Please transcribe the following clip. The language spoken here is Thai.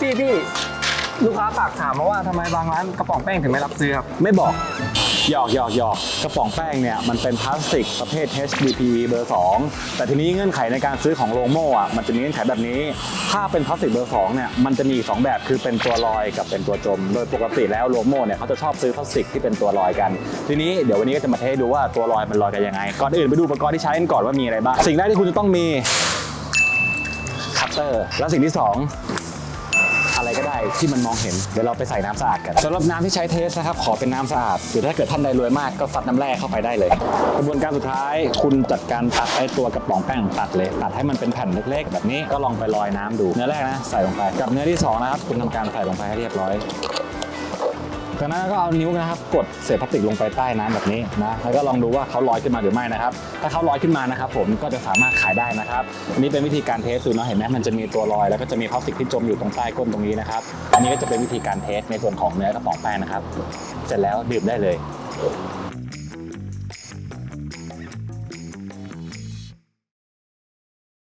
พี่พี่ลูกค้าฝากถามมาว่าทำไมบางร้านกระป๋องแป้งถึงไม่รับซื้อครับ ไม่บอก หยอกหยอกหยอกกระป๋องแป้งเนี่ยมันเป็นพลาสติกประเภท HDPE เบอร์ 2 แต่ทีนี้เงื่อนไขในการซื้อของโรงโม่อะมันจะมีเงื่อนไขแบบนี้ ถ้าเป็นพลาสติกเบอร์2เนี่ยมันจะมีอีกสองแบบคือเป็นตัวลอยกับเป็นตัวจม โดยปกติแล้วโรงโม่เนี่ยเขาจะชอบซื้อพลาสติกที่เป็นตัวลอยกัน ทีนี้เดี๋ยววันนี้ก็จะมาเทสดูว่าตัวลอยมันลอยกันยังไงก่อนอื่นไปดูอุปกรณ์ที่ใช้กันก่อนว่ามีอะไรบ้างสิ่งแรกที่คุณจะต้องมีคัตเตอร์และสิ่งที่สอง อะไรก็ได้ที่มันมองเห็นเดี๋ยวเราไปใส่น้ำสะอาดกันสำหรับน้ำที่ใช้เทสนะครับขอเป็นน้ำสะอาดหรือถ้าเกิดท่านใดรวยมากก็ซัดน้ำแร่เข้าไปได้เลย กระบวนการสุดท้ายคุณจัดการตัดไอ้ตัวกระป๋องแป้งตัดเลย ตัดให้มันเป็นแผ่นเล็กๆ แบบนี้ก็ลองไปลอยน้ำดูเนื้อแรกนะใส่ลงไปกับเนื้อที่สองนะครับคุณทำการใส่ลงไปให้เรียบร้อย จากนั้นก็เอานิ้วนะครับกดเศษพลาสติกลงไปใต้น้ำแบบนี้นะแล้วก็ลองดูว่าเขาลอยขึ้นมาหรือไม่นะครับ ถ้าเขาลอยขึ้นมานะครับผมก็จะสามารถขายได้นะครับอันนี้เป็นวิธีการเทสดูเนาะเห็นไหมมันจะมีตัวลอย แล้วก็จะมีพลาสติกที่จมอยู่ตรงใต้ก้นตรงนี้นะครับอันนี้ก็จะเป็นวิธีการเทสในส่วนของเนื้อกระป๋องแป้งนะครับ เสร็จแล้วดื่มได้เลย